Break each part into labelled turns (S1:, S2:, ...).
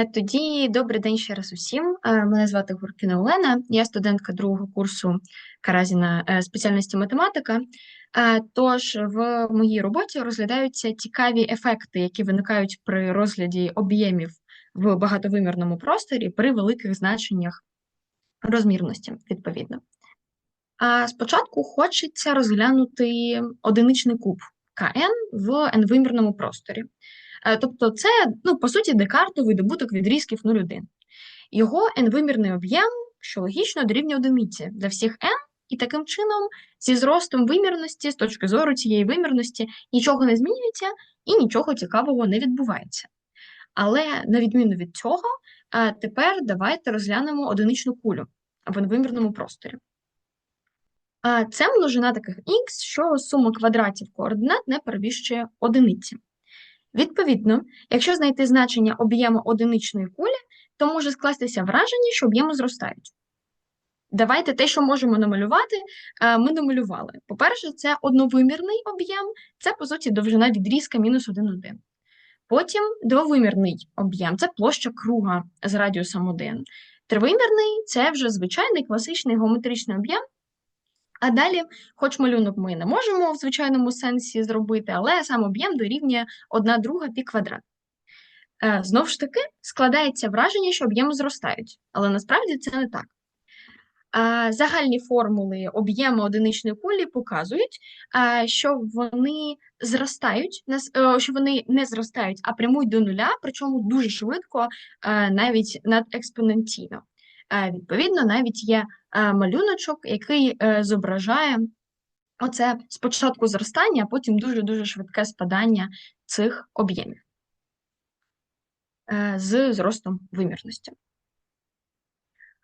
S1: Е, Тоді добрий день ще раз усім. Е, Мене звати Гуркіна Олена, я студентка другого курсу Каразіна е, спеціальності математика. Тож в моїй роботі розглядаються цікаві ефекти, які виникають при розгляді об'ємів в багатовимірному просторі при великих значеннях розмірності, відповідно. А спочатку хочеться розглянути одиничний куб КН в n-вимірному просторі. Е, Тобто, це, ну, по суті, декартовий добуток відрізків 0,1. Його n-вимірний об'єм, що логічно, дорівнює одиниці для всіх n, і таким чином, зі зростом вимірності, з точки зору цієї вимірності, нічого не змінюється і нічого цікавого не відбувається. Але на відміну від цього, е, тепер давайте розглянемо одиничну кулю в n-вимірному просторі. Це множина таких х, що сума квадратів координат не перевищує одиниці. Відповідно, якщо знайти значення об'єму одиничної кулі, то може скластися враження, що об'єми зростають. Давайте те, що можемо намалювати, е, ми намалювали. По-перше, це одновимірний об'єм, це, по суті, довжина відрізка мінус 1,1. Потім двовимірний об'єм це площа круга з радіусом 1. Тривимірний це вже звичайний класичний геометричний об'єм. А далі, хоч малюнок ми не можемо в звичайному сенсі зробити, але сам об'єм дорівнює 1 друга пі квадрат. Е, Знову ж таки, складається враження, що об'єми зростають, але насправді це не так. Е, Загальні формули об'єму одиничної кулі показують, е, що вони зростають, що вони не зростають, а прямують до нуля, причому дуже швидко, навіть надекспоненційно. Відповідно, навіть є малюночок, який е, зображає оце спочатку зростання, а потім дуже-дуже швидке спадання цих об'ємів е, з зростом вимірності.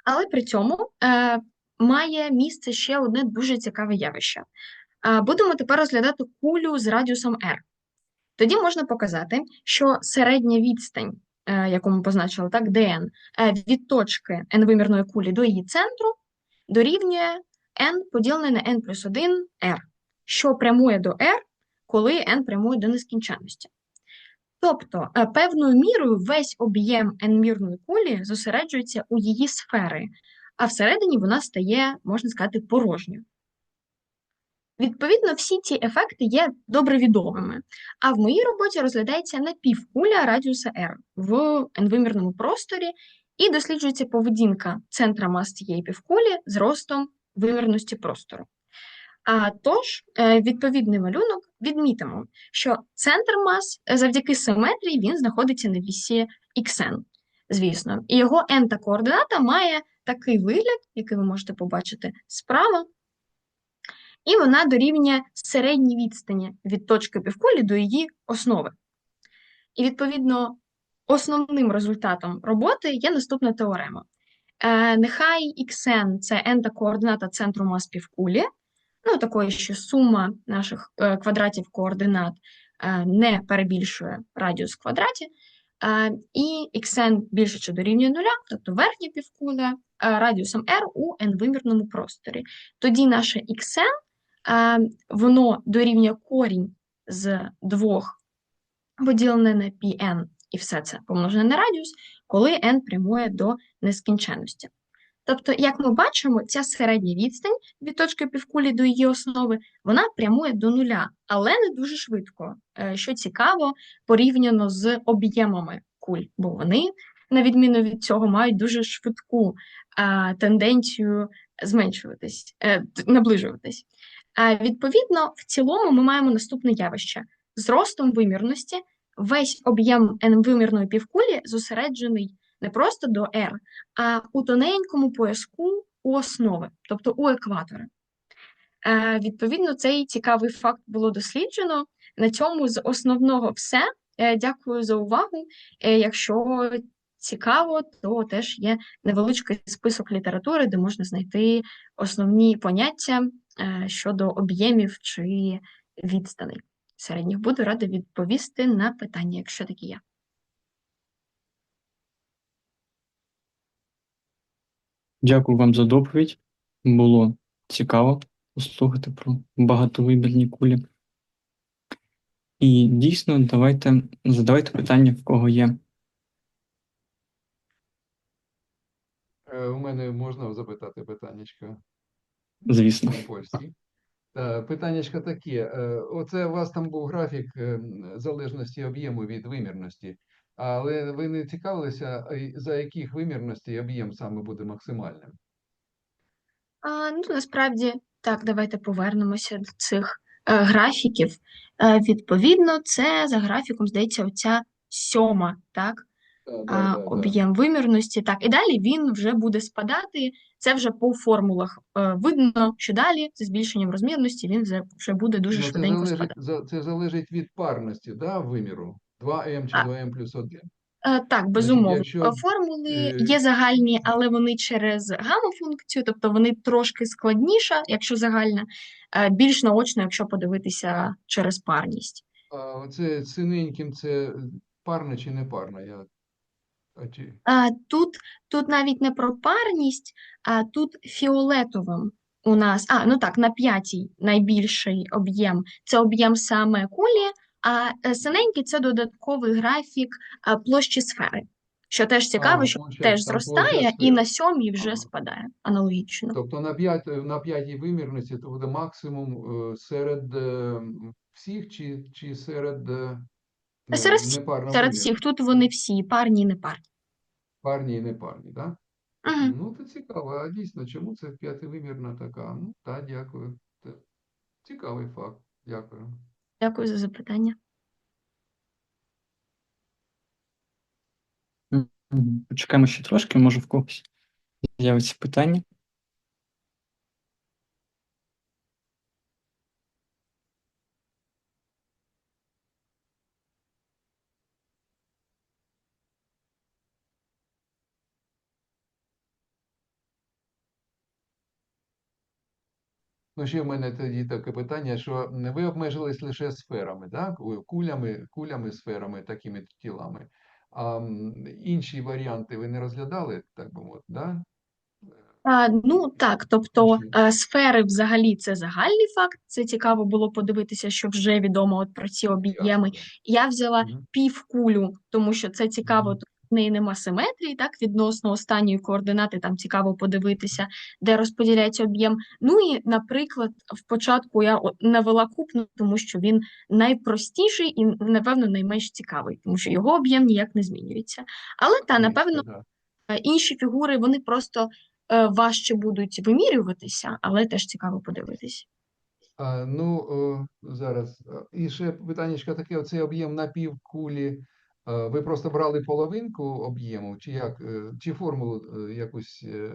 S1: Але при цьому е, має місце ще одне дуже цікаве явище. Будемо тепер розглядати кулю з радіусом r. Тоді можна показати, що середня відстань, яку ми позначили, так, dn, е, від точки n-вимірної кулі до її центру дорівнює n поділене на n плюс 1 r, що прямує до r, коли n прямує до нескінченності. Тобто, е, певною мірою весь об'єм n-мірної кулі зосереджується у її сфери, а всередині вона стає, можна сказати, порожньою. Відповідно, всі ці ефекти є добре відомими. А в моїй роботі розглядається напівкуля радіуса R в n-вимірному просторі і досліджується поведінка центра мас цієї півкулі з ростом вимірності простору. А тож, е, відповідний малюнок відмітимо, що центр мас е, завдяки симетрії він знаходиться на вісі xn, звісно, і його n-та координата має такий вигляд, який ви можете побачити справа, і вона дорівнює середній відстані від точки півкулі до її основи. І, відповідно, основним результатом роботи є наступна теорема. Е, нехай xn – це n-та координата центру мас півкулі, ну, такої, що сума наших е, квадратів координат е, не перебільшує радіус в квадраті, е, і xn більше чи дорівнює нуля, тобто верхня півкуля, радіусом r у n-вимірному просторі. Тоді наше xn воно дорівнює корінь з двох поділене на pn, і все це помножене на радіус, коли n прямує до нескінченності. Тобто, як ми бачимо, ця середня відстань від точки півкулі до її основи, вона прямує до нуля, але не дуже швидко, е, що цікаво, порівняно з об'ємами куль, бо вони, на відміну від цього, мають дуже швидку е, тенденцію зменшуватись, е, наближуватись. Відповідно, в цілому ми маємо наступне явище. З ростом вимірності весь об'єм n-вимірної півкулі зосереджений не просто до R, а у тоненькому пояску у основи, тобто у екватора. Е, Відповідно, цей цікавий факт було досліджено. На цьому з основного все. Е, Дякую за увагу. Е, Якщо цікаво, то теж є невеличкий список літератури, де можна знайти основні поняття щодо об'ємів чи відстаней середніх. Буду рада відповісти на питання, якщо такі є.
S2: Дякую вам за доповідь. Було цікаво послухати про багатовимірні кулі. І дійсно, давайте задавайте питання, в кого є.
S3: Е, У мене можна запитати питаннячко
S2: Звісно.
S3: Та, питаннячко таке. е, Оце у вас там був графік е, залежності об'єму від вимірності, але ви не цікавилися, за яких вимірностей об'єм саме буде максимальним?
S1: А, ну, насправді, так, давайте повернемося до цих е, графіків. Е, відповідно, це за графіком, здається, оця сьома, так, а,
S3: да, да.
S1: об'єм вимірності. Так, і далі він вже буде спадати. Це вже по формулах е, видно, що далі з збільшенням розмірності він вже, буде дуже
S3: Ну, це
S1: швиденько
S3: залежить,
S1: спадати.
S3: це залежить від парності, да, виміру? 2m чи
S1: А.
S3: 2m плюс 1.
S1: Е, Так, безумовно.
S3: якщо,
S1: Е, Формули
S3: е,
S1: є загальні, але вони через гамма-функцію, тобто вони трошки складніша, якщо загальна, е, більш наочно, якщо подивитися через парність.
S3: А оце синеньким це парне чи не парне? Я...
S1: тут, тут навіть не про парність, а тут фіолетовим у нас, а, ну так, на п'ятій найбільший об'єм це об'єм саме кулі, а е, синенький це додатковий графік площі сфери. Що теж цікаво,
S3: А,
S1: що
S3: площа-
S1: теж зростає, і на сьомій вже
S3: Ага.
S1: спадає аналогічно.
S3: Тобто на, п'ять, на п'ятій вимірності то буде максимум е, серед е, всіх чи, чи серед
S1: Серед всіх, Серед всіх тут вони всі парні і непарні.
S3: Парні і непарні, так?
S1: Угу.
S3: Ну, це цікаво. А дійсно, чому це п'ятивимірна така? Ну, так, дякую. Це цікавий факт. Дякую.
S1: Дякую за запитання.
S2: Почекаємо ще трошки, може в когось з'явиться питання.
S3: Ну, ще в мене тоді таке питання, що ви обмежились лише сферами, так? Кулями, кулями, сферами, такими тілами. А інші варіанти ви не розглядали, так би мовити, да?
S1: А, ну так, тобто е, сфери взагалі це загальний факт. Це цікаво було подивитися, що вже відомо от про ці об'єми. Я взяла півкулю, тому що це цікаво, в неї нема симетрії, так, відносно останньої координати, там цікаво подивитися, де розподіляється об'єм. Ну і, наприклад, в початку я навела купну, тому що він найпростіший і, напевно, найменш цікавий, тому що його об'єм ніяк не змінюється. Але та, напевно. Е, Інші фігури вони просто е, важче будуть вимірюватися, але теж цікаво подивитись.
S3: А, ну, о, зараз. І ще питаннячко таке, оцей об'єм на півкулі. Ви просто брали половинку об'єму, чи як, е, чи формулу е, якусь е,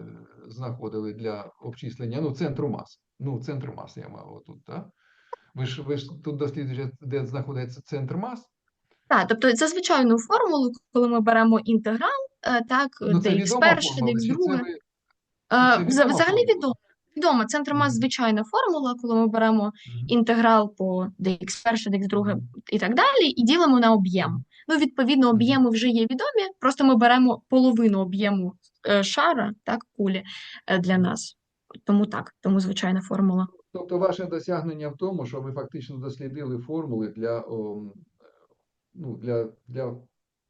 S3: знаходили для обчислення? Ну, центру мас. Ну, центр мас я мав отут, так? Ви ж, ви ж тут досліджуєте, де знаходиться центр мас?
S1: Так, тобто за звичайну формулу, коли ми беремо інтеграл, так,
S3: Ну, це відома
S1: перше,
S3: формула,
S1: dx друге.
S3: це
S1: Взагалі відомо. Відомо, центр мас звичайна формула, коли ми беремо інтеграл по dx перше, dx друге і так далі, і ділимо на об'єм. Ну, відповідно, об'єми вже є відомі, просто ми беремо половину об'єму е, шара, так, кулі е, для нас. Тому так, тому звичайна формула.
S3: Тобто ваше досягнення в тому, що ви фактично дослідили формули для, о, ну, для, для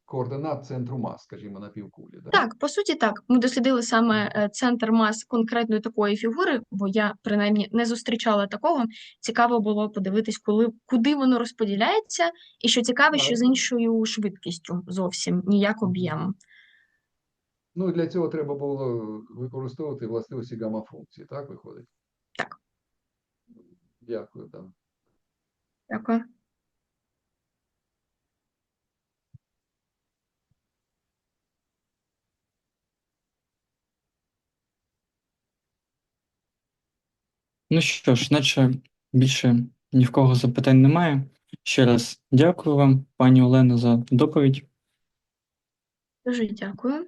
S3: координат центру мас, скажімо, на півкулі. Да?
S1: Так, по суті, так. Ми дослідили саме е, центр мас конкретної такої фігури, бо я принаймні не зустрічала такого. Цікаво було подивитись, коли куди воно розподіляється, і що цікаво, що з іншою швидкістю зовсім ніяк об'ємом.
S3: Ну, для цього треба було використовувати властивості гамма-функції, так виходить?
S1: Так.
S3: Дякую, так.
S1: Дякую.
S2: Ну що ж, наче більше ні в кого запитань немає. Ще раз дякую вам, пані Олено, за доповідь.
S1: Дуже дякую.